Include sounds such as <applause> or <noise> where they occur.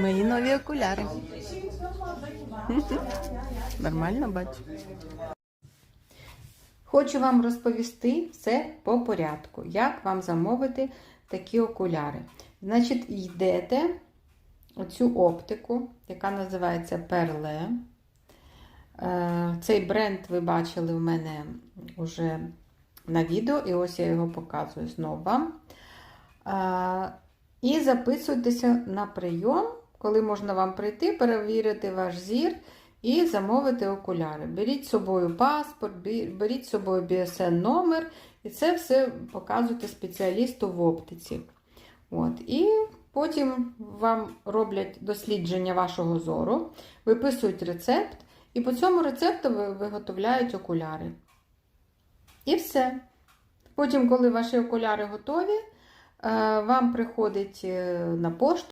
Мої нові окуляри. <laughs> Нормально бачу. Хочу вам розповісти все по порядку, як вам замовити такі окуляри. Значить, йдете оцю оптику, яка називається Перле. Е, Цей бренд ви бачили в мене вже на відео, і ось я його показую знову вам. І записуйтеся на прийом, коли можна вам прийти, перевірити ваш зір і замовити окуляри. Беріть з собою паспорт, беріть з собою BSN номер, і це все показуйте спеціалісту в оптиці. От. І потім вам роблять дослідження вашого зору, виписують рецепт, і по цьому рецепту ви- виготовляють окуляри. І все. Потім, коли ваші окуляри готові, вам приходить е, на пошту